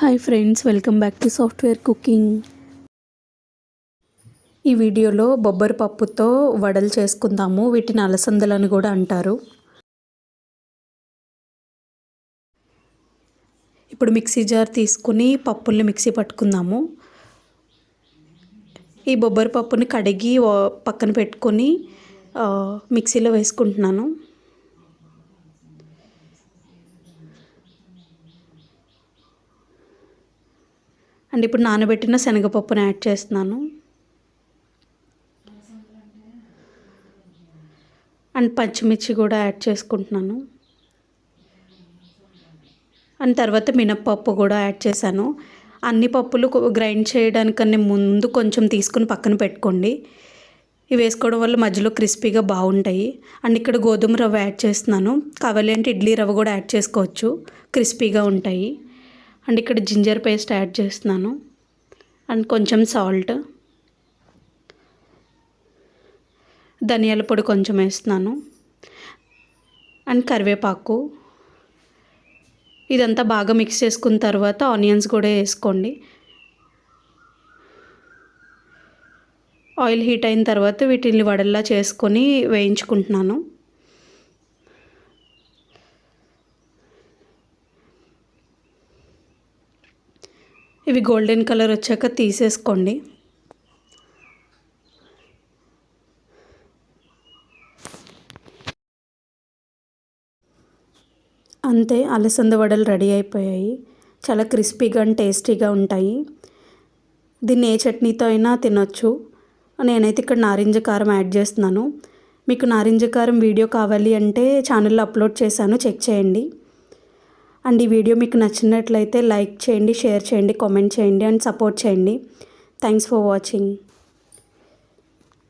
Hi friends welcome back to software cooking ఈ వీడియోలో బొబ్బరి పప్పుతో వడలు చేసుకుందాము. వీటిని అలసందలని కూడా అంటారు. ఇప్పుడు మిక్సీ జార్ తీసుకుని పప్పుల్ని మిక్సీ పట్టుకుందాము. ఈ బొబ్బరి పప్పుని కడిగి పక్కన పెట్టుకొని మిక్సీలో వేసుకుంటున్నాను. అండ్ ఇప్పుడు నానబెట్టిన శనగపప్పును యాడ్ చేస్తున్నాను. అండ్ పచ్చిమిర్చి కూడా యాడ్ చేసుకుంటున్నాను. అండ్ తర్వాత మినప్పప్పు కూడా యాడ్ చేశాను. అన్ని పప్పులు గ్రైండ్ చేయడానికన్నా ముందు కొంచెం తీసుకుని పక్కన పెట్టుకోండి. ఇవి వేసుకోవడం వల్ల మధ్యలో క్రిస్పీగా బాగుంటాయి. అండ్ ఇక్కడ గోధుమ రవ్వ యాడ్ చేస్తున్నాను. కావాలి అంటే ఇడ్లీ రవ్వ కూడా యాడ్ చేసుకోవచ్చు. క్రిస్పీగా ఉంటాయి. అండ్ ఇక్కడ జింజర్ పేస్ట్ యాడ్ చేస్తున్నాను. అండ్ కొంచెం సాల్ట్. ధనియాల పొడి కొంచెం వేస్తున్నాను. అండ్ కరివేపాకు. ఇదంతా బాగా మిక్స్ చేసుకున్న తర్వాత ఆనియన్స్ కూడా వేసుకోండి. ఆయిల్ హీట్ అయిన తర్వాత వీటిని వడల్లా చేసుకొని వేయించుకుంటున్నాను. ఇవి గోల్డెన్ కలర్ వచ్చాక తీసేసుకోండి. అంతే అలసంద వడలు రెడీ అయిపోయాయి. చాలా క్రిస్పీగా అండ్ టేస్టీగా ఉంటాయి. దీన్ని ఏ చట్నీతో అయినా తినొచ్చు. నేనైతే ఇక్కడ నారింజ కారం యాడ్ చేస్తున్నాను. మీకు నారింజ కారం వీడియో కావాలి అంటే ఛానల్లో అప్లోడ్ చేశాను. చెక్ చేయండి. అండ్ ఈ వీడియో మీకు నచ్చినట్లయితే లైక్ చేయండి షేర్ చేయండి కామెంట్ చేయండి అండ్ సపోర్ట్ చేయండి. Thanks for watching